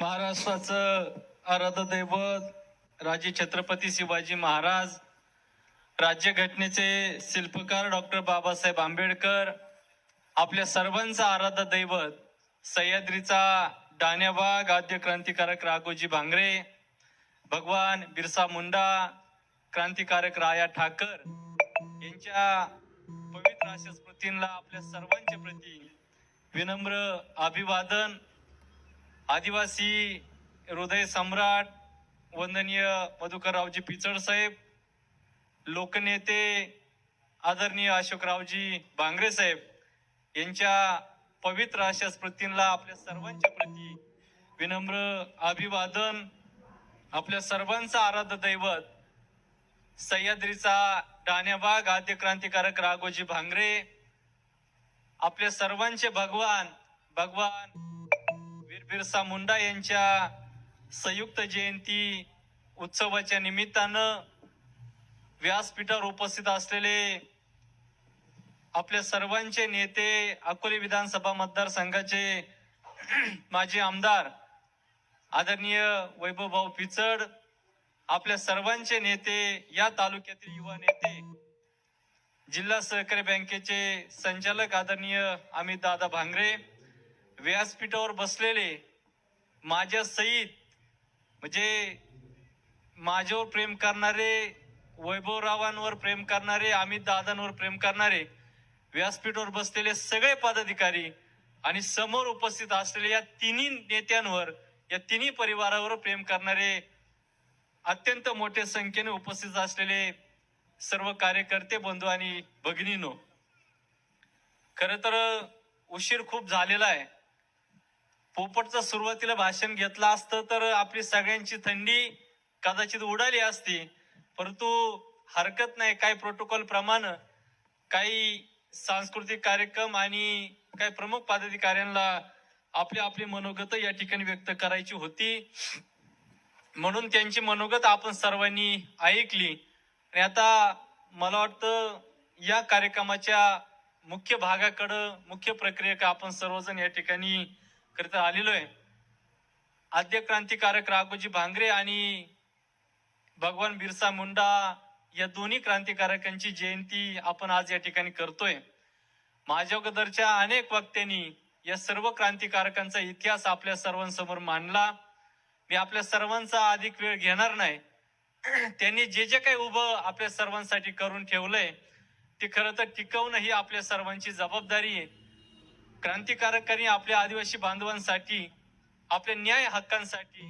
महाराष्ट्राचं आराध दैवत राजे छत्रपती शिवाजी महाराज राज्यघटनेचे शिल्पकार डॉक्टर बाबासाहेब आंबेडकर आपल्या सर्वांचं आराध दैवत सह्याद्रीचा डाण्याबाग आद्य क्रांतिकारक राघोजी भांगरे भगवान बिरसा मुंडा क्रांतिकारक राया ठाकर यांच्या पवित्र अशा स्मृतींना आपल्या सर्वांच्या प्रती विनम्र अभिवादन. आदिवासी हृदय सम्राट वंदनीय मधुकररावजी पिचड साहेब लोकनेते आदरणीय अशोकरावजी भांगरे साहेब यांच्या पवित्र अशा स्मृतींना आपल्या सर्वांच्या प्रती विनम्र अभिवादन आपल्या सर्वांचा आराध्य दैवत सह्याद्रीचा डाण्याबाग आद्य क्रांतिकारक राघोजी भांगरे आपल्या सर्वांचे भगवान भगवान बिरसा मुंडा यांच्या संयुक्त जयंती उत्सवाच्या निमित्तानं व्यासपीठावर उपस्थित असलेले आपल्या सर्वांचे नेते अकोले विधानसभा मतदारसंघाचे माजी आमदार आदरणीय वैभवभाऊ पिचड आपल्या सर्वांचे नेते या तालुक्यातील युवा नेते जिल्हा सहकारी बँकेचे संचालक आदरणीय अमित दादा भांगरे व्यासपीठावर बसलेले माझ्या सहित म्हणजे माझ्यावर प्रेम करणारे वैभवरावांवर प्रेम करणारे अमित दादांवर प्रेम करणारे व्यासपीठावर बसलेले सगळे पदाधिकारी आणि समोर उपस्थित असलेल्या या तिन्ही नेत्यांवर या तिन्ही परिवारावर प्रेम करणारे अत्यंत मोठ्या संख्येने उपस्थित असलेले सर्व कार्यकर्ते बंधू आणि भगिनीनो खर तर उशीर खूप झालेला आहे. पोपटचं सुरुवातीला भाषण घेतलं असतं तर आपली सगळ्यांची थंडी कदाचित उडाली असती. परंतु हरकत नाही काही प्रोटोकॉल प्रमाणे काही सांस्कृतिक कार्यक्रम आणि काही प्रमुख पदाधिकाऱ्यांना आपली आपली मनोगत या ठिकाणी व्यक्त करायची होती. म्हणून त्यांची मनोगत आपण सर्वांनी ऐकली. आणि आता मला वाटतं या कार्यक्रमाच्या मुख्य भागाकडं मुख्य प्रक्रियेकडे आपण सर्वजण या ठिकाणी करता आलेलो आहे. आद्य क्रांतिकारक राघोजी भांगरे आणि भगवान बिरसा मुंडा या दोन्ही क्रांतिकारकांची जयंती आपण आज या ठिकाणी करतोय. माझ्या अगोदरच्या अनेक वक्त्यांनी या सर्व क्रांतिकारकांचा इतिहास आपल्या सर्वांसमोर मांडला. मी आपल्या सर्वांचा अधिक वेळ घेणार नाही. त्यांनी जे जे काही उभं आपल्या सर्वांसाठी करून ठेवलंय ते खरं तर टिकवणं ही आपल्या सर्वांची जबाबदारी आहे. क्रांतिकारकांनी आपल्या आदिवासी बांधवांसाठी आपल्या न्याय हक्कांसाठी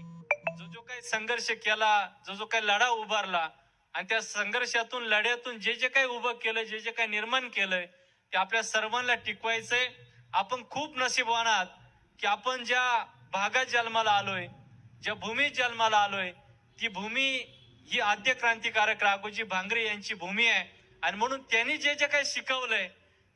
जो जो काही संघर्ष केला जो जो काही लढा उभारला आणि त्या संघर्षातून लढ्यातून जे जे काही उभं केलं जे जे काही निर्माण केलंय ते आपल्या सर्वांना टिकवायचंय. आपण खूप नशीबवान आहात की आपण ज्या भागात जन्माला आलोय ज्या भूमीत जन्माला आलोय ती भूमी ही आद्य क्रांतिकारक राघोजी भांगरे यांची भूमी आहे. आणि म्हणून त्यांनी जे जे काही शिकवलंय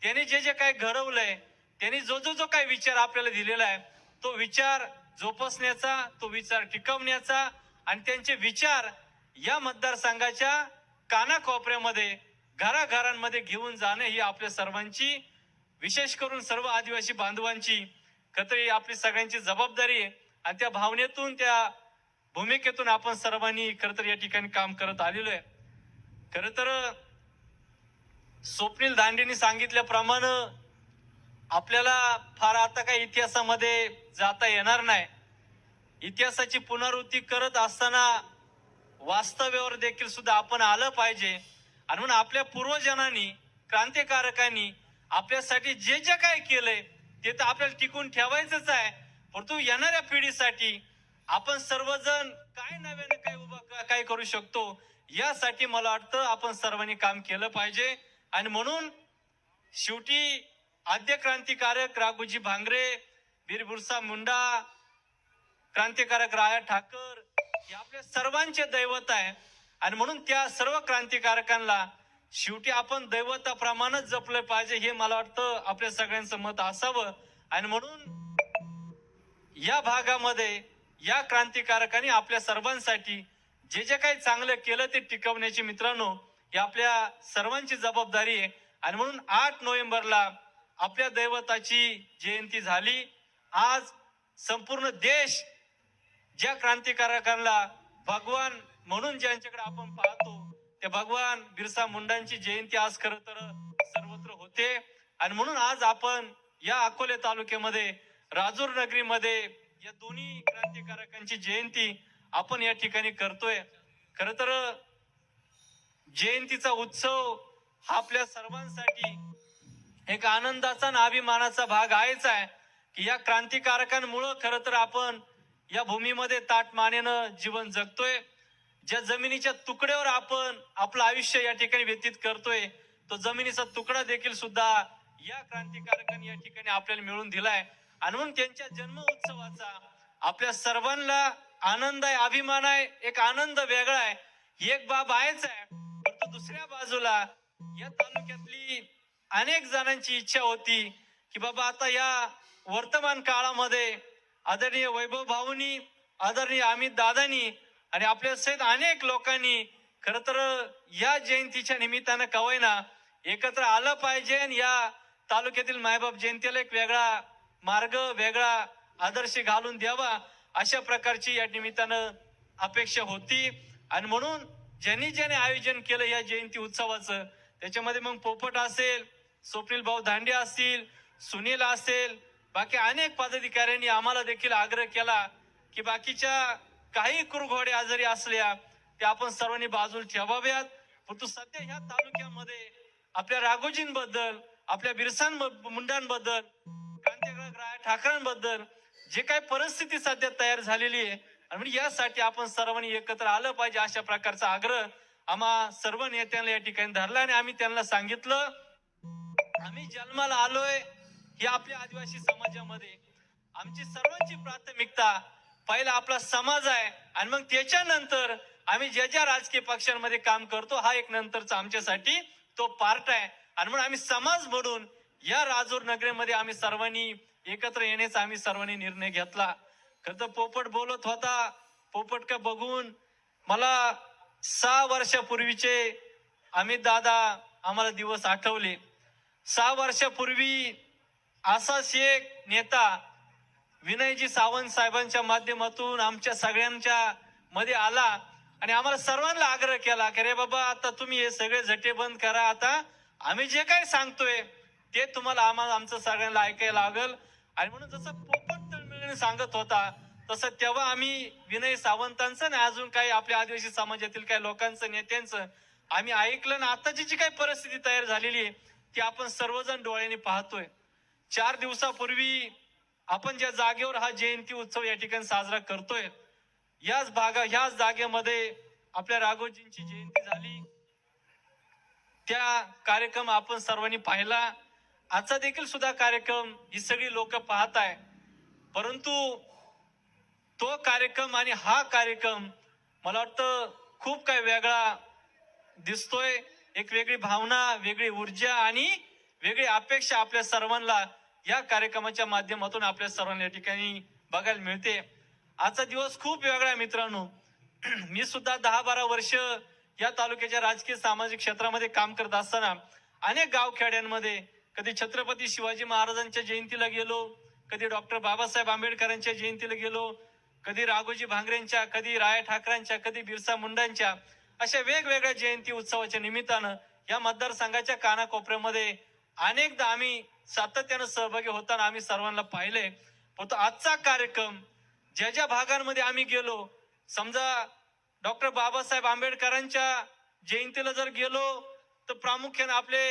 त्यांनी जे जे काही घडवलंय त्यांनी जो जो जो काही विचार आपल्याला दिलेला आहे तो विचार जोपासण्याचा तो विचार टिकवण्याचा आणि त्यांचे विचार या मतदारसंघाच्या कानाकोपऱ्यामध्ये घराघरांमध्ये घेऊन जाणे ही आपल्या सर्वांची विशेष करून सर्व आदिवासी बांधवांची खरं ही आपली सगळ्यांची जबाबदारी आहे. आणि त्या भावनेतून त्या भूमिकेतून आपण सर्वांनी खरं तर या ठिकाणी काम करत आलेलो आहे. खरं तर स्वप्नील दांडेंनी सांगितल्याप्रमाणे आपल्याला फार आता काही इतिहासामध्ये जाता येणार नाही. इतिहासाची पुनरावृत्ती करत असताना वास्तव्यावर देखील सुद्धा आपण आलं पाहिजे. आणि म्हणून आपल्या पूर्वजनांनी क्रांतिकारकांनी आपल्यासाठी जे जे काय केलंय ते तर आपल्याला टिकून ठेवायचंच आहे. परंतु येणाऱ्या पिढीसाठी आपण सर्वजण काय नव्याने काय उभा काय करू शकतो यासाठी मला वाटतं आपण सर्वांनी काम केलं पाहिजे. आणि म्हणून शेवटी आद्य क्रांतिकारक राघोजी भांगरे वीर बिरसा मुंडा क्रांतिकारक राया ठाकर हे आपल्या सर्वांचे दैवत आहे. आणि म्हणून त्या सर्व क्रांतिकारकांना शेवटी आपण दैवताप्रमाणेच जपलं पाहिजे हे मला वाटतं आपल्या सगळ्यांचं मत असावं. आणि म्हणून या भागामध्ये या क्रांतिकारकांनी आपल्या सर्वांसाठी जे जे काही चांगलं केलं ते टिकवण्याची मित्रांनो ही आपल्या सर्वांची जबाबदारी आहे. आणि म्हणून आठ नोव्हेंबरला आपल्या दैवताची जयंती झाली. आज संपूर्ण देश ज्या क्रांतिकारकांना भगवान म्हणून ज्यांच्याकडे आपण पाहतो ते भगवान बिरसा मुंडांची जयंती आज खर तर सर्वत्र होते. आणि म्हणून आज आपण या अकोले तालुक्यामध्ये राजूर नगरीमध्ये या दोन्ही क्रांतिकारकांची जयंती आपण या ठिकाणी करतोय. खर तर जयंतीचा उत्सव हा आपल्या सर्वांसाठी एक आनंदाचा आणि अभिमानाचा भाग आहेच आहे की या क्रांतिकारकांमुळं खरं तर आपण या भूमीमध्ये ताट मानेनं जीवन जगतोय. ज्या जमिनीच्या तुकड्यावर आपण आपलं आयुष्य या ठिकाणी व्यतीत करतोय तो जमिनीचा तुकडा देखील सुद्धा या क्रांतिकारकांनी या ठिकाणी आपल्याला मिळून दिलाय. आणि म्हणून त्यांच्या जन्म उत्सवाचा आपल्या सर्वांना आनंद आहे अभिमान आहे एक आनंद वेगळा आहे. एक बाब आहेच आहे. परंतु दुसऱ्या बाजूला या तालुक्यातली अनेक जणांची इच्छा होती की बाबा आता या वर्तमान काळामध्ये आदरणीय वैभव भाऊनी आदरणीय अमित दादानी आणि आपल्या सहित अनेक लोकांनी खर तर या जयंतीच्या निमित्तानं कवयना एकत्र आलं पाहिजे आणि या तालुक्यातील मायबाप जयंतीला एक वेगळा मार्ग वेगळा आदर्श घालून द्यावा अशा प्रकारची या निमित्तानं अपेक्षा होती. आणि म्हणून ज्यांनी ज्याने आयोजन केलं या जयंती उत्सवाचं त्याच्यामध्ये मग पोपट असेल स्वप्नील भाऊ दांडे असतील सुनील असेल बाकी अनेक पदाधिकाऱ्यांनी आम्हाला देखील आग्रह केला की बाकीच्या काही कुरघोडे आजारी असल्या त्या आपण सर्वांनी बाजूला ठेवाव्यात. परंतु सध्या ह्या तालुक्यामध्ये आपल्या राघोजींबद्दल आपल्या बिरसान मुंडांबद्दल क्रांतिकारक ठाकरांबद्दल जे काही परिस्थिती सध्या तयार झालेली आहे आणि म्हणजे यासाठी आपण सर्वांनी एकत्र आलं पाहिजे अशा प्रकारचा आग्रह आम्हा सर्व नेत्यांना या ठिकाणी धरला आणि आम्ही त्यांना सांगितलं. आम्ही जन्माला आलोय ही आपल्या आदिवासी समाजामध्ये. आमची सर्वांची प्राथमिकता पहिला आपला समाज आहे आणि मग त्याच्यानंतर आम्ही ज्या ज्या राजकीय पक्षांमध्ये काम करतो हा एक नंतरचा आमच्यासाठी तो पार्ट आहे. आणि म्हणून आम्ही समाज म्हणून या राजूर नगरेमध्ये आम्ही सर्वांनी एकत्र येण्याचा आम्ही सर्वांनी निर्णय घेतला. खर तर पोपट बोलत होता पोपट का बघून मला सहा वर्षापूर्वीचे अमित दादा आम्हाला दिवस आठवले. सहा वर्षापूर्वी असाच एक नेता विनयजी सावंत साहेबांच्या माध्यमातून आमच्या सगळ्यांच्या मध्ये आला आणि आम्हाला सर्वांना आग्रह केला की रे बाबा आता तुम्ही हे सगळे झटे बंद करा. आता आम्ही जे काही सांगतोय ते तुम्हाला आम्हाला आमचं सगळ्यांना ऐकायला लागल. आणि म्हणून जसं पोपट तळमिळीने सांगत होता तसं तेव्हा आम्ही विनय सावंतांचं आणि अजून काही आपल्या आदिवासी समाजातील काही लोकांचं नेत्यांचं आम्ही ऐकलं ना आताची जी काही परिस्थिती तयार झालेली आहे ती आपण सर्वजण डोळ्याने पाहतोय. चार दिवसापूर्वी आपण ज्या जागेवर हा जयंती उत्सव या ठिकाणी साजरा करतोय याच भागा ह्याच जागेमध्ये आपल्या राघोजींची जयंती झाली. त्या कार्यक्रम आपण सर्वांनी पाहिला. आजचा देखील सुद्धा कार्यक्रम ही सगळी लोक पाहत आहे. परंतु तो कार्यक्रम आणि हा कार्यक्रम मला वाटतं खूप काही वेगळा दिसतोय. एक वेगळी भावना वेगळी ऊर्जा आणि वेगळी अपेक्षा आपल्या सर्वांना या कार्यक्रमाच्या माध्यमातून आपल्या सर्वांना या ठिकाणी बघायला मिळते. आजचा दिवस खूप वेगळा मित्रांनो. मी सुद्धा दहा बारा वर्ष या तालुक्याच्या राजकीय सामाजिक क्षेत्रामध्ये काम करत असताना अनेक गावखेड्यांमध्ये कधी छत्रपती शिवाजी महाराजांच्या जयंतीला गेलो कधी डॉक्टर बाबासाहेब आंबेडकरांच्या जयंतीला गेलो कधी राघोजी भांगरेंच्या कधी राया ठाकरांच्या कधी बिरसा मुंडांच्या. अशा वेगवेगळ्या जयंती उत्सवाच्या निमित्तानं या मतदारसंघाच्या कानाकोपऱ्यामध्ये अनेकदा आम्ही सातत्यानं सहभागी होताना आम्ही सर्वांना पाहिले. परंतु आजचा कार्यक्रम ज्या ज्या भागांमध्ये आम्ही गेलो समजा डॉक्टर बाबासाहेब आंबेडकरांच्या जयंतीला जर गेलो तर प्रामुख्याने आपले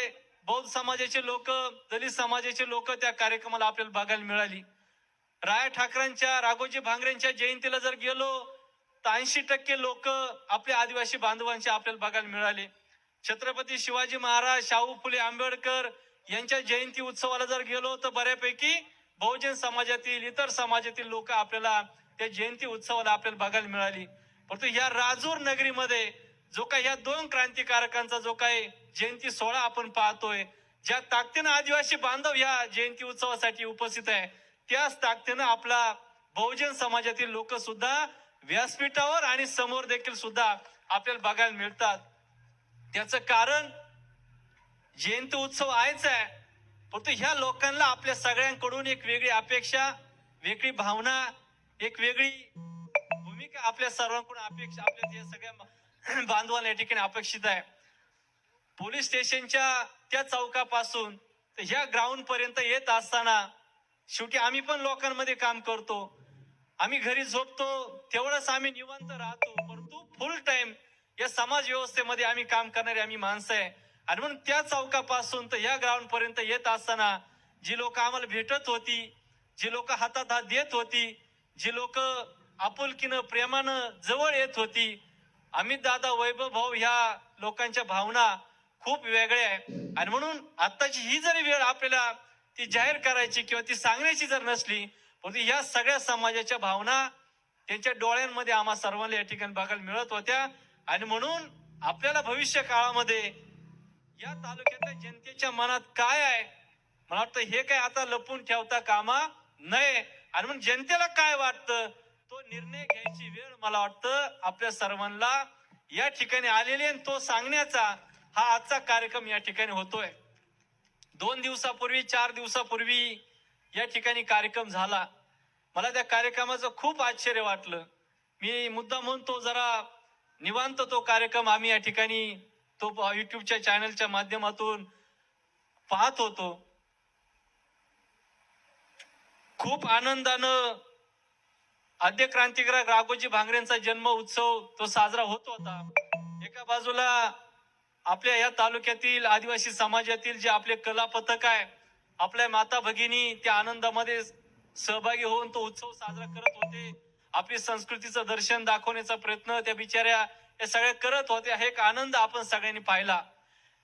बौद्ध समाजाचे लोक दलित समाजाचे लोक त्या कार्यक्रमाला आपल्याला बघायला मिळाली. राया ठाकरेंच्या राघोजी भांगरेंच्या जयंतीला जर गेलो तर ऐंशी टक्के लोक आपल्या आदिवासी बांधवांचे आपल्याला बघायला मिळाले. छत्रपती शिवाजी महाराज शाहू फुले आंबेडकर यांच्या जयंती उत्सवाला जर गेलो तर बऱ्यापैकी बहुजन समाजातील इतर समाजातील लोक आपल्याला त्या जयंती उत्सवाला आपल्याला बघायला मिळाली. परंतु या राजूर नगरीमध्ये जो काही या दोन क्रांतिकारकांचा जो काही जयंती सोहळा आपण पाहतोय ज्या ताकदीनं आदिवासी बांधव या जयंती उत्सवासाठी उपस्थित आहे त्याच ताकदीनं आपला बहुजन समाजातील लोक सुद्धा व्यासपीठावर आणि समोर देखील सुद्धा आपल्याला बघायला मिळतात. त्याचं कारण जयंती उत्सव आहेच आहे. परंतु ह्या लोकांना आपल्या सगळ्यांकडून एक वेगळी अपेक्षा वेगळी भावना एक वेगळी भूमिका आपल्या सर्वांकडून अपेक्षा आपल्या या सगळ्या बांधवांना या ठिकाणी अपेक्षित आहे. पोलीस स्टेशनच्या त्या चौकापासून तर ह्या ग्राउंड पर्यंत येत असताना शेवटी आम्ही पण लोकांमध्ये काम करतो. आम्ही घरी झोपतो तेवढंच आम्ही निवांत राहतो परंतु फुल टाइम या समाज व्यवस्थेमध्ये आम्ही काम करणारे आम्ही माणसं आहे. आणि म्हणून त्या चौकापासून तर या ग्राउंड पर्यंत येत असताना जी लोक आम्हाला भेटत होती जी लोक हातात हात देत होती जी लोक आपुलकीनं प्रेमानं जवळ येत होती अमित दादा वैभव भाऊ ह्या लोकांच्या भावना खूप वेगळ्या आहे आणि म्हणून आत्ताची ही जरी वेळ आपल्याला ती जाहीर करायची किंवा ती सांगण्याची जर नसली परंतु या सगळ्या समाजाच्या भावना त्यांच्या डोळ्यांमध्ये आम्हा सर्वांना या ठिकाणी बघायला मिळत होत्या. आणि म्हणून आपल्याला भविष्य काळामध्ये या तालुक्यातल्या जनतेच्या मनात काय आहे? मला वाटतं हे काय आता लपून ठेवता कामा नये. आणि म्हणून जनतेला काय वाटतं? तो निर्णय घ्यायची वेळ मला वाटतं आपल्या सर्वांना या ठिकाणी आलेली आणि तो सांगण्याचा हा आजचा कार्यक्रम या ठिकाणी होतोय. दोन दिवसापूर्वी चार दिवसापूर्वी या ठिकाणी कार्यक्रम झाला. मला त्या कार्यक्रमाचं खूप आश्चर्य वाटलं. मी मुद्दा म्हणतो जरा निवांत तो कार्यक्रम आम्ही या ठिकाणी तो युट्यूबच्या चॅनलच्या माध्यमातून पाहत होतो. खूप आनंदानं आद्य क्रांतिकारक राघोजी भांगरेंचा जन्म उत्सव तो साजरा होत होता. एका बाजूला आपल्या या तालुक्यातील आदिवासी समाजातील जे आपले कला पथक आहे आपल्या माता भगिनी त्या आनंदामध्ये सहभागी होऊन तो उत्सव साजरा करत होते. आपली संस्कृतीचं दर्शन दाखवण्याचा प्रयत्न त्या बिचाऱ्या हे सगळे करत होते हा एक आनंद आपण सगळ्यांनी पाहिला.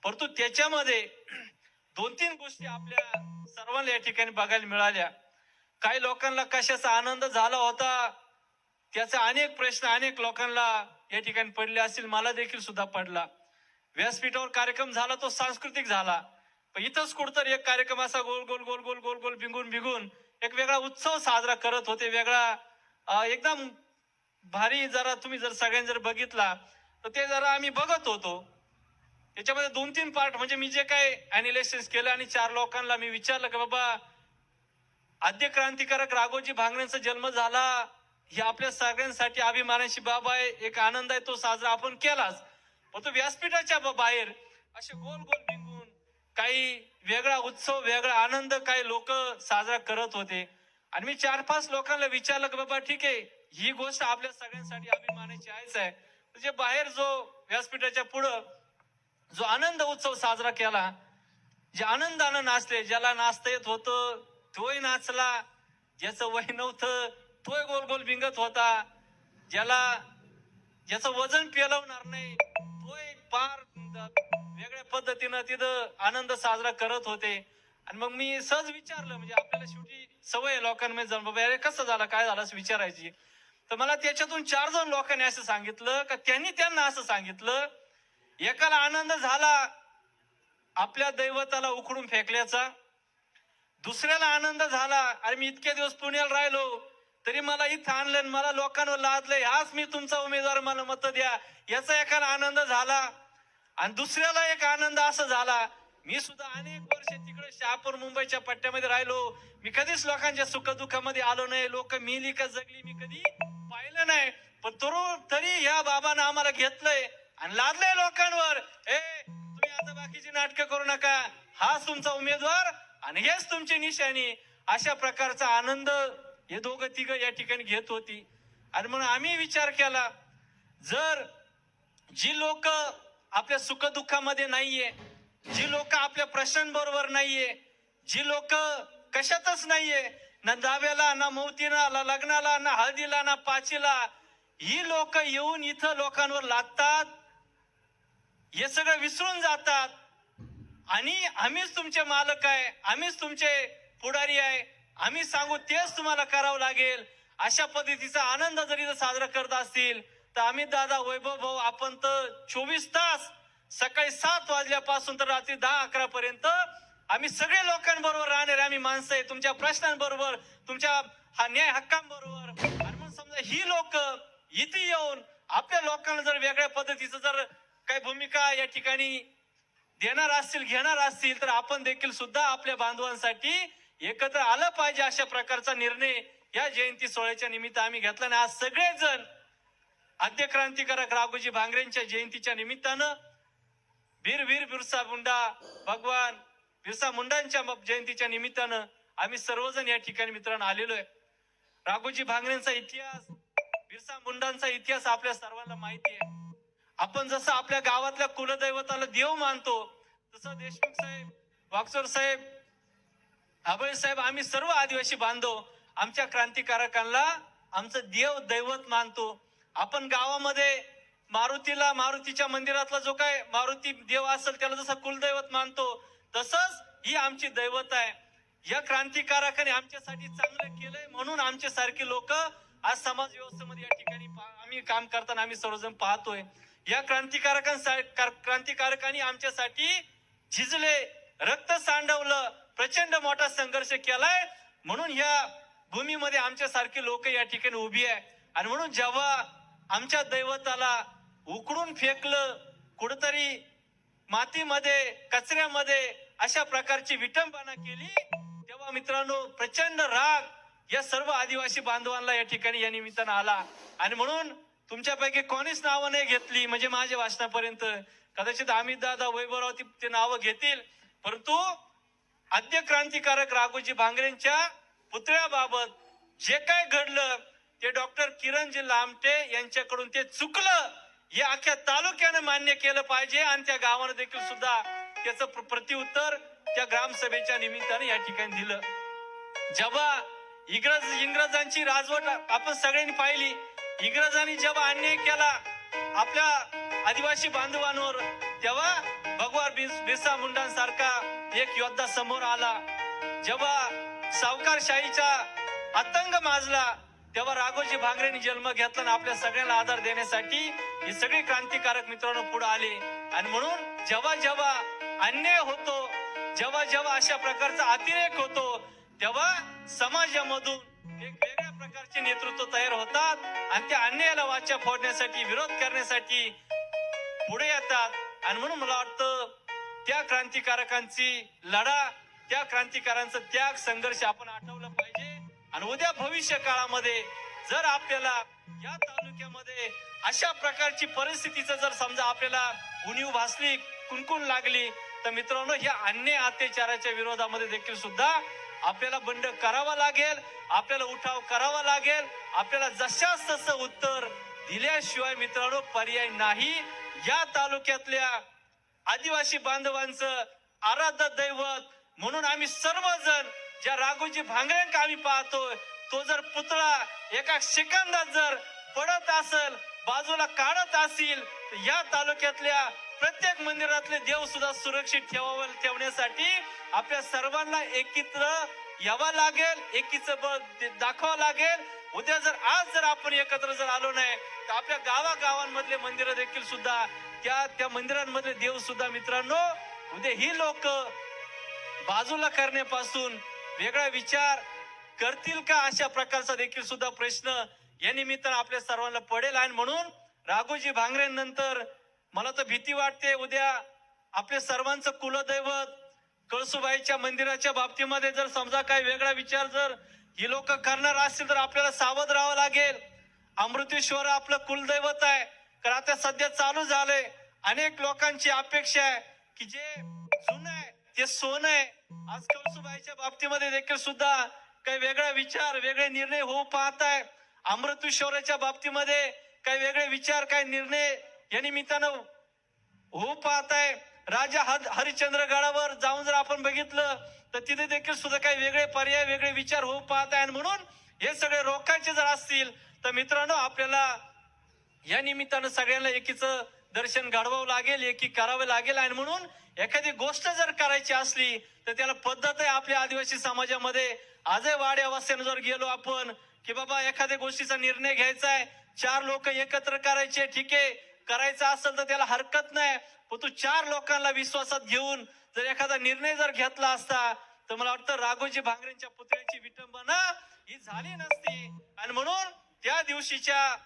परंतु त्याच्यामध्ये दोन तीन गोष्टी आपल्या सर्वांना या ठिकाणी बघायला मिळाल्या. काही लोकांना कशाचा आनंद झाला होता? त्याचा अनेक प्रश्न अनेक लोकांना या ठिकाणी पडले असतील. मला देखील सुद्धा पडला. व्यासपीठावर कार्यक्रम झाला तो सांस्कृतिक झाला. इथंच कुठतरी एक कार्यक्रम असा गोल गोल गोल गोल गोल गोल बिंगून बिगून एक वेगळा उत्सव साजरा करत होते वेगळा एकदम भारी जरा तुम्ही जर सगळ्यांनी जर बघितला तर ते जरा आम्ही बघत होतो. त्याच्यामध्ये दोन तीन पार्ट म्हणजे मी जे काय अनालिसिस केलं आणि चार लोकांना मी विचारलं की बाबा आद्य क्रांतिकारक राघोजी भांगरेंचा जन्म झाला ही आपल्या सगळ्यांसाठी अभिमानाची बाब आहे एक आनंद आहे तो साजरा आपण केलाच. पण तो व्यासपीठाच्या बाहेर असे गोल गोल काही वेगळा उत्सव वेगळा आनंद काही लोक साजरा करत होते. आणि मी चार पाच लोकांना विचारलं की बाबा ठीक आहे ही गोष्ट आपल्या सगळ्यांसाठी अभिमानाची आहेच आहे. जे बाहेर जो व्यासपीठाच्या पुढं जो आनंद उत्सव साजरा केला जे आनंदानं नाचले ज्याला नाचता येत होतं तोय नाचला. ज्याचं वय नव्हतं तोय गोल गोल बिंगत होता. ज्याला ज्याचं वजन पेलवणार नाही तोय पार पद्धतीनं तिथं आनंद साजरा करत होते. आणि मग मी सहज विचारलं म्हणजे आपल्याला शेवटी सवय आहे लोकांमध्ये जाऊन बाबा अरे कसं झालं? काय झालं? असं विचारायची. तर मला त्याच्यातून चार जण लोकांनी असं सांगितलं का त्यांनी त्यांना असं सांगितलं एकाला आनंद झाला आपल्या दैवताला उखडून फेकल्याचा दुसऱ्याला आनंद झाला अरे मी इतके दिवस पुण्याला राहिलो तरी मला इथं आणलं आणि मला लोकांवर लादलंय हाच मी तुमचा उमेदवार मला मत द्या. याचा एकाला आनंद झाला. आणि दुसऱ्याला एक आनंद असा झाला मी सुद्धा अनेक वर्ष तिकडे शहापूर मुंबईच्या पट्ट्यामध्ये राहिलो. मी कधीच लोकांच्या सुखदुःखामध्ये आलो नाही. लोक मिली का जगली मी कधी पाहिलं नाही. पण तरुण तरी या बाबानं आम्हाला घेतलंय आणि लादलंय लोकांवर. ए तुम्ही आता बाकीची नाटकं करू नका. हाच तुमचा उमेदवार आणि हेच तुमची निशाणी. अशा प्रकारचा आनंद हे दोघं तिघ या ठिकाणी घेत होती. आणि म्हणून आम्ही विचार केला जर जी लोक आपल्या सुखदुःखामध्ये नाहीये. जी लोक आपल्या प्रश्नांबरोबर नाहीये. जी लोक कशातच नाहीये. ना दाव्याला ना मौतीला ना लग्नाला ना हळदीला ना पाचीला. ही लोक येऊन इथं लोकांवर लागतात. हे सगळं विसरून जातात. आणि आम्हीच तुमचे मालक आहे. आम्हीच तुमचे पुढारी आहे. आम्ही सांगू तेच तुम्हाला करावं लागेल. अशा पद्धतीचा आनंद जरी साजरा करत असतील तर आम्ही दादा वैभव भाऊ आपण तर चोवीस तास सकाळी सात वाजल्यापासून तर रात्री दहा अकरा पर्यंत आम्ही सगळे लोकांबरोबर राहणारे आम्ही माणसं आहे. तुमच्या प्रश्नांबरोबर तुमच्या हा न्याय हक्कांबरोबर. आणि मग समजा ही लोक इथे येऊन आपल्या लोकांना जर वेगळ्या पद्धतीचं जर काही भूमिका या ठिकाणी देणार असतील घेणार असतील तर आपण देखील सुद्धा आपल्या बांधवांसाठी एकत्र आलं पाहिजे अशा प्रकारचा निर्णय या जयंती सोहळ्याच्या निमित्त आम्ही घेतला. आणि आज सगळेजण आद्य क्रांतिकारक राघोजी भांगरेंच्या जयंतीच्या निमित्तानं वीर वीर बिरसा मुंडा भगवान बिरसा मुंडांच्या जयंतीच्या निमित्तानं आम्ही सर्वजण या ठिकाणी मित्रांनो आलेलो आहे. राघोजी भांगरेंचा इतिहास बिरसा मुंडांचा इतिहास आपल्या सर्वांना माहिती आहे. आपण जसं आपल्या गावातल्या कुलदैवताला देव मानतो तसं देशमुख साहेब वागचोर साहेब आबळे साहेब आम्ही सर्व आदिवासी बांधव आमच्या क्रांतिकारकांना आमचं देव दैवत मानतो. आपण गावामध्ये मारुतीला मारुतीच्या मंदिरातला जो काय मारुती देव असेल त्याला जसं कुलदैवत मानतो तसंच ही आमची दैवत आहे. या क्रांतिकारकाने आमच्यासाठी चांगलं केलंय म्हणून आमचे सारखे लोक आज समाज व्यवस्थेमध्ये या ठिकाणी पा- आम्ही काम करताना आम्ही सर्वजण पाहतोय. या क्रांतिकारकांसा कार- क्रांतिकारकांनी आमच्यासाठी झिजले रक्त सांडवलं प्रचंड मोठा संघर्ष केलाय म्हणून या भूमीमध्ये आमच्यासारखी लोक या ठिकाणी उभी आहे. आणि म्हणून जेव्हा आमच्या दैवताला उकडून फेकलं कुठतरी मातीमध्ये कचऱ्यामध्ये अशा प्रकारची विटंबना केली. तेव्हा मित्रांनो प्रचंड राग या सर्व आदिवासी बांधवांना या ठिकाणी या निमित्तानं आला. आणि म्हणून तुमच्यापैकी कोणीच नावं नाही घेतली म्हणजे माझ्या वाचनापर्यंत. कदाचित अमित दादा वैभवराव ते नावं घेतील. परंतु आद्य क्रांतिकारक राघोजी भांगरेंच्या पुतळ्याबाबत जे काय घडलं ते डॉक्टर किरणजी लामटे यांच्याकडून ते चुकलं हे अख्ख्या तालुक्यानं मान्य केलं पाहिजे. आणि त्या गावानं देखील सुद्धा त्याचं प्रतिउत्तर प्रत्युत्तर त्या ग्रामसभेच्या निमित्ताने या ठिकाणी दिलं. जेव्हा इंग्रज इंग्रजांची राजवट आपण सगळ्यांनी पाहिली इंग्रजांनी जेव्हा अन्याय केला आपल्या आदिवासी बांधवांवर तेव्हा भगवान बिस- बिरसा मुंडांसारखा एक योद्धा समोर आला. जेव्हा सावकारशाहीचा अतंग माजला तेव्हा राघोजी भांगरेने जन्म घेतला आणि आपल्या सगळ्यांना आधार देण्यासाठी ही सगळी क्रांतिकारक मित्रांनो पुढे आले. आणि म्हणून जेव्हा जेव्हा अन्याय होतो जेव्हा जेव्हा अशा प्रकारचा अतिरेक होतो तेव्हा समाजामधून एक वेगळ्या प्रकारचे नेतृत्व तयार होतात आणि त्या अन्यायाला वाचा फोडण्यासाठी विरोध करण्यासाठी पुढे येतात. आणि म्हणून मला वाटतं त्या क्रांतिकारकांची लढा त्या क्रांतिकारांचा त्याग संघर्ष आपण आठवलं पाहिजे. आणि उद्या भविष्य काळामध्ये जर आपल्याला या तालुक्यामध्ये अशा प्रकारची परिस्थितीचं जर समजा आपल्याला उणीव भासली कुणकुण लागली तर मित्रांनो या अन्य अत्याचाराच्या विरोधामध्ये देखील सुद्धा आपल्याला बंड करावा लागेल आपल्याला उठाव करावा लागेल आपल्याला जशाच तसं उत्तर दिल्याशिवाय मित्रांनो पर्याय नाही. या तालुक्यातल्या आदिवासी बांधवांचं आराध्य दैवत म्हणून आम्ही सर्वजण ज्या राघोजी भांगऱ्यांका आम्ही पाहतोय तो जर पुतळा एका सेकंदात जर पडत असेल बाजूला काढत असेल तर या तालुक्यातल्या प्रत्येक मंदिरातले देव सुद्धा सुरक्षित ठेवावं ठेवण्यासाठी आपल्या सर्वांना एकत्र यावं लागेल एकीचं बळ दाखवावं लागेल. उद्या जर आज जर आपण एकत्र जर आलो नाही तर आपल्या गावागावांमधले मंदिरं देखील सुद्धा त्या त्या मंदिरांमधले देव सुद्धा मित्रांनो उद्या ही लोक बाजूला करण्यापासून वेगळा विचार करतील का? अशा प्रकारचा देखील सुद्धा प्रश्न या निमित्तानं आपल्या सर्वांना पडेल. आणि म्हणून राघोजी भांगरेंनंतर मला तर भीती वाटते उद्या आपल्या सर्वांचं कुलदैवत कळसुबाईच्या मंदिराच्या बाबतीमध्ये जर समजा काही वेगळा विचार जर ही लोक करणार असतील तर आपल्याला सावध राहावं लागेल. अमृतेश्वर आपलं कुलदैवत आहे. कारण आता सध्या चालू झालंय. अनेक लोकांची अपेक्षा आहे की जे ते सोनं आहे आज सुबाईच्या बाबतीमध्ये देखील सुद्धा काही वेगळा विचार वेगळे निर्णय होऊ पाहत आहे अमृतेश्वराच्या बाबतीमध्ये काही वेगळे विचार काही निर्णय या निमित्तानं होऊ पाहत आहे राजा हर हरिश्चंद्रगडावर जाऊन जर आपण बघितलं तर तिथे देखील सुद्धा काही वेगळे पर्याय वेगळे विचार होऊ पाहत आहे म्हणून हे सगळे रोखायचे जर असतील तर मित्रांनो आपल्याला या निमित्तानं सगळ्यांना एकीचं दर्शन घडवावं लागेल एकी करावं लागेल आणि म्हणून एखादी गोष्ट जर करायची असली तर त्याला पद्धत आहे आपल्या आदिवासी समाजामध्ये आजही वाड्या अवस्थेने जर गेलो आपण की बाबा एखाद्या गोष्टीचा निर्णय घ्यायचा आहे चार लोक एकत्र करायचे ठीक आहे करायचं असेल तर त्याला हरकत नाही पण तू चार लोकांना विश्वासात घेऊन जर एखादा निर्णय जर घेतला असता तर मला वाटतं राघोजी भांगरेंच्या पुतळ्याची विटंबना ही झाली नसती. आणि म्हणून त्या दिवशीच्या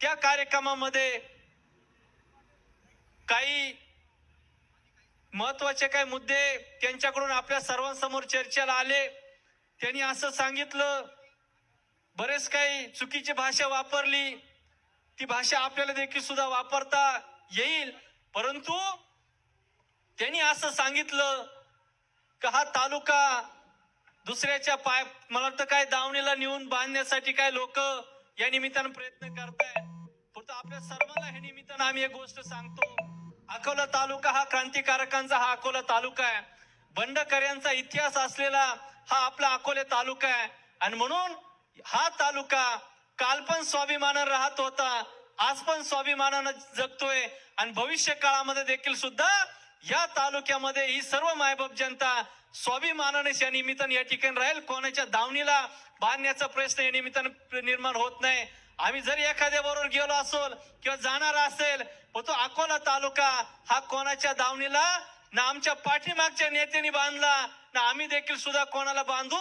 त्या कार्यक्रमामध्ये काही महत्त्वाचे काही मुद्दे त्यांच्याकडून आपल्या सर्वांसमोर चर्चेला आले. त्यांनी असं सांगितलं बरेच काही चुकीची भाषा वापरली. ती भाषा आपल्याला देखील सुद्धा वापरता येईल. परंतु त्यांनी असं सांगितलं का हा तालुका दुसऱ्याच्या पाय मला वाटतं काय दावणीला नेऊन बांधण्यासाठी काय लोक या निमित्तानं प्रयत्न करताय फक्त आपल्या सर्वांना हे निमित्तानं आम्ही एक गोष्ट सांगतो. अकोला तालुका हा क्रांतिकारकांचा हा अकोला तालुका आहे. बंडकऱ्यांचा इतिहास असलेला हा आपला अकोले तालुका आहे. आणि म्हणून हा तालुका काल पण स्वाभिमानानं राहत होता आज पण स्वाभिमानानं जगतोय. आणि भविष्य काळामध्ये देखील सुद्धा या तालुक्यामध्ये ही सर्व मायबाप जनता स्वाभिमानाने या निमित्तानं या ठिकाणी राहील. कोणाच्या दावणीला बांधण्याचा प्रश्न या निमित्तानं निर्माण होत नाही. आम्ही जरी एखाद्या बरोबर गेलो असोल किंवा जाणार असेल पण तो अकोला तालुका हा कोणाच्या दावणीला ना आमच्या पाठीमागच्या नेत्यांनी बांधला ना आम्ही देखील सुद्धा कोणाला बांधू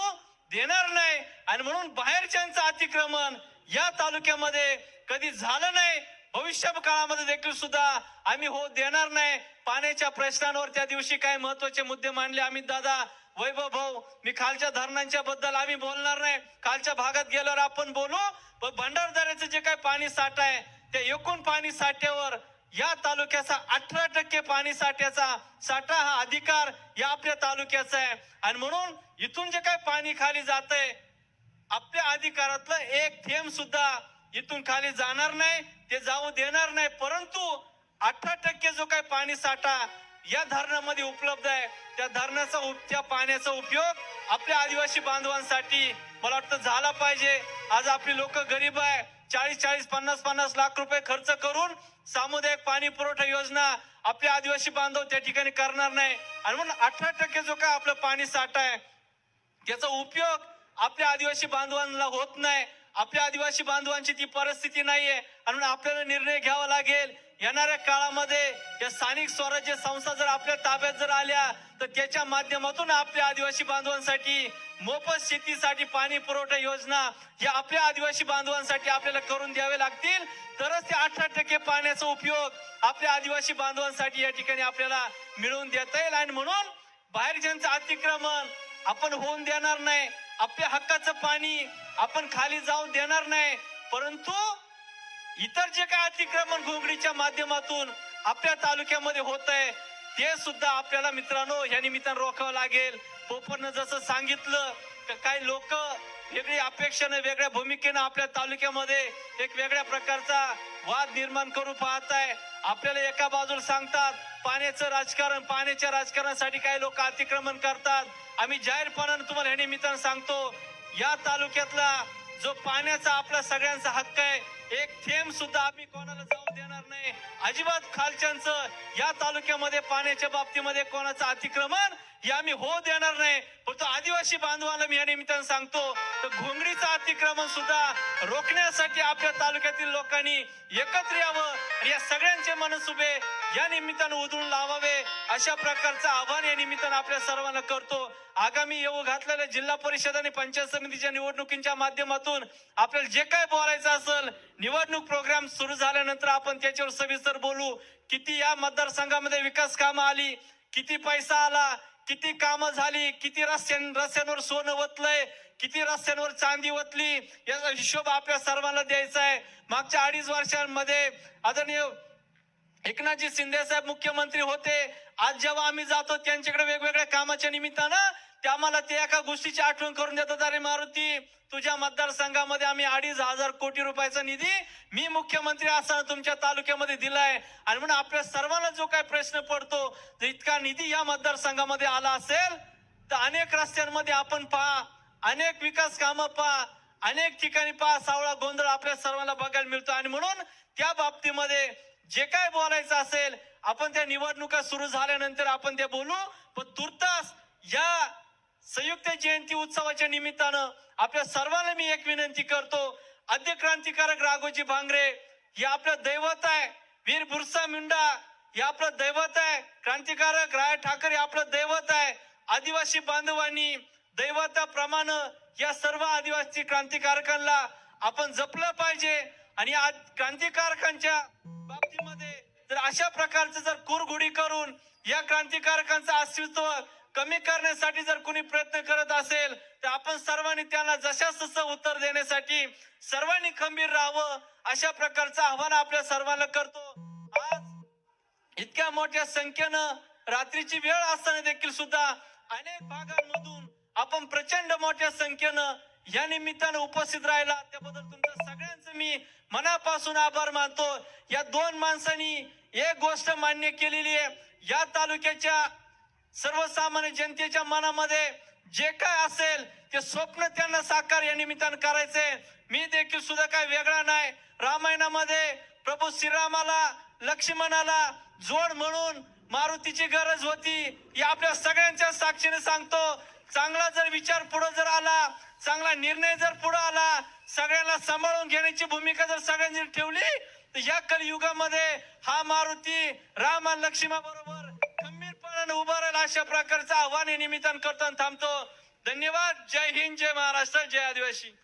देणार नाही. आणि म्हणून बाहेरच्यांचं अतिक्रमण या तालुक्यामध्ये कधी झालं नाही. भविष्य काळामध्ये देखील सुद्धा आम्ही हो देणार नाही. पाण्याच्या प्रश्नांवर त्या दिवशी काय महत्त्वाचे मुद्दे मांडले अमित दादा? वैभव भाऊ मी खालच्या धरणांच्या बद्दल आम्ही बोलणार नाही. खालच्या भागात गेल्यावर आपण बोलू. पण भंडारदऱ्याचं जे काय पाणी साठा आहे त्या एकूण पाणी साठ्यावर या तालुक्याचा अठरा टक्के पाणी साठ्याचा साठा हा अधिकार या आपल्या तालुक्याचा आहे. आणि म्हणून इथून जे काय पाणी खाली जातंय आपल्या अधिकारातलं एक थेंब सुद्धा इथून खाली जाणार नाही ते जाऊ देणार नाही. परंतु अठरा टक्के जो काही पाणी साठा या धरणामध्ये उपलब्ध आहे. त्या धरणाचा त्या पाण्याचा उपयोग आपल्या आदिवासी बांधवांसाठी मला वाटतं झाला पाहिजे. आज आपली लोक गरीब आहे. चाळीस चाळीस पन्नास पन्नास लाख रुपये खर्च करून सामुदायिक पाणी पुरवठा योजना आपले आदिवासी बांधव त्या ठिकाणी करणार नाही. आणि म्हणून अठरा टक्के जो काय आपलं पाणी साठा आहे त्याचा उपयोग आपल्या आदिवासी बांधवांना होत नाही. आपल्या आदिवासी बांधवांची ती परिस्थिती नाहीये. म्हणून आपल्याला निर्णय घ्यावा लागेल. येणाऱ्या काळामध्ये या स्थानिक स्वराज्य संस्था जर आपल्या ताब्यात जर आल्या तर त्याच्या माध्यमातून आपल्या आदिवासी बांधवांसाठी मोफत शेतीसाठी पाणी पुरवठा योजना या आपल्या आदिवासी बांधवांसाठी आपल्याला करून द्यावे लागतील. तरच ते अठरा टक्के पाण्याचा उपयोग आपल्या आदिवासी बांधवांसाठी या ठिकाणी आपल्याला मिळवून देता येईल. आणि म्हणून बाहेरच्यांचं अतिक्रमण आपण होऊन देणार नाही आपल्या हक्काचं पाणी आपण खाली जाऊन देणार नाही परंतु इतर जे काय अतिक्रमण घोंगडीच्या माध्यमातून आपल्या तालुक्यामध्ये होत आहे ते सुद्धा आपल्याला मित्रांनो या निमित्तानं रोखावं लागेल. पोपरनं जसं सांगितलं काही लोक वेगळी अपेक्षेनं वेगळ्या भूमिकेनं आपल्या तालुक्यामध्ये एक वेगळ्या प्रकारचा वाद निर्माण करू पाहत आहे आपल्याला एका बाजूला सांगतात पाण्याचं राजकारण पाण्याच्या राजकारणासाठी काही लोक अतिक्रमण करतात. आम्ही जाहीरपणानं तुम्हाला हे निमित्तानं सांगतो या तालुक्यातला जो पाण्याचा आपला सगळ्यांचा हक्क आहे एक थेंब सुद्धा आम्ही कोणाला जाऊ देणार नाही. अजिबात खालच्यांचं या तालुक्यामध्ये पाण्याच्या बाबतीमध्ये कोणाचं अतिक्रमण हे आम्ही हो देणार नाही. परंतु आदिवासी बांधवांना मी या निमित्तानं सांगतो तर घोंगडीचं अतिक्रमण सुद्धा रोखण्यासाठी आपल्या तालुक्यातील लोकांनी एकत्र यावं आणि या सगळ्यांचे मनसुबे या निमित्तानं उधळून लावावे. अशा प्रकारचं आव्हान या निमित्तानं आपल्या सर्वांना करतो. आगामी येऊ घातलेल्या जिल्हा परिषद आणि पंचायत समितीच्या निवडणुकींच्या माध्यमातून आपल्याला जे काय बोलायचं असेल निवडणूक प्रोग्राम सुरू झाल्यानंतर आपण त्याच्यावर सविस्तर बोलू. किती या मतदारसंघामध्ये विकास कामं आली किती पैसा आला किती कामं झाली किती रस्त्यां रस्त्यांवर सोनं वतलंय किती रस्त्यांवर चांदी वतली याचा हिशोब आपल्या सर्वांना द्यायचा आहे. मागच्या अडीच वर्षांमध्ये आदरणीय एकनाथजी शिंदे साहेब मुख्यमंत्री होते. आज जेव्हा आम्ही जातो त्यांच्याकडे वेगवेगळ्या कामाच्या निमित्तानं ते आम्हाला ते एका गोष्टीची आठवण करून देतात अरे मारुती तुझ्या मतदारसंघामध्ये आम्ही अडीच हजार कोटी रुपयाचा निधी मी मुख्यमंत्री असताना तुमच्या तालुक्यामध्ये दिलाय. आणि म्हणून आपल्या सर्वांना जो काय प्रश्न पडतो जर इतका निधी या मतदारसंघामध्ये आला असेल तर अनेक रस्त्यांमध्ये आपण पहा अनेक विकास कामं पहा अनेक ठिकाणी पहा सावळा गोंधळ आपल्या सर्वांना बघायला मिळतो. आणि म्हणून त्या बाबतीमध्ये जे काय बोलायचं असेल आपण त्या निवडणुका सुरू झाल्यानंतर आपण ते बोलू. पण तुर्तास या संयुक्त जयंती उत्सवाच्या निमित्तानं आपल्या सर्वांना मी एक विनंती करतो. आद्य क्रांतिकारक राघोजी भांगरे हे आपलं दैवत आहे. वीर बुरसा मुंडा हे आपलं दैवत आहे. क्रांतिकारक राय ठाकरे आपलं दैवत आहे. आदिवासी बांधवांनी दैवताप्रमाणे या सर्व आदिवासी क्रांतिकारकांना आपण जपलं पाहिजे. आणि आज क्रांतिकारकांच्या बाबतीमध्ये जर अशा प्रकारचं जर कुरघोडी करून या क्रांतिकारकांचं अस्तित्व कमी करण्यासाठी जर कोणी प्रयत्न करत असेल तर आपण सर्वांनी त्यांना जशास तसं उत्तर देण्यासाठी सर्वांनी खंबीर राहावं अशा प्रकारचं आव्हान आपल्या सर्वांना करतो. आज इतक्या मोठ्या संख्येनं रात्रीची वेळ असताना देखील सुद्धा अनेक भागांमधून आपण प्रचंड मोठ्या संख्येनं या निमित्तानं उपस्थित राहिला. त्याबद्दल तुमच्या सगळ्यांचं मी मनापासून आभार मानतो. या दोन माणसांनी एक गोष्ट मान्य केलेली आहे. या तालुक्याच्या सर्वसामान्य जनतेच्या मनामध्ये जे काय असेल ते स्वप्न त्यांना साकार या निमित्तानं करायचे मी देखील सुद्धा काय वेगळा नाही. रामायणामध्ये प्रभू श्रीरामाला लक्ष्मणाला जोड म्हणून मारुतीची गरज होती. ही आपल्या सगळ्यांच्या साक्षीने सांगतो. चांगला जर विचार पुढे जर आला चांगला निर्णय जर पुढे आला सगळ्यांना सांभाळून घेण्याची भूमिका जर सगळ्यांनी ठेवली तर या कलयुगामध्ये हा मारुती राम आणि लक्ष्मा बरोबर खंबीरपणाने उभा राहील अशा प्रकारचं आव्हान हे निमित्तानं करतो थांबतो. धन्यवाद. जय हिंद जय महाराष्ट्र जय आदिवासी.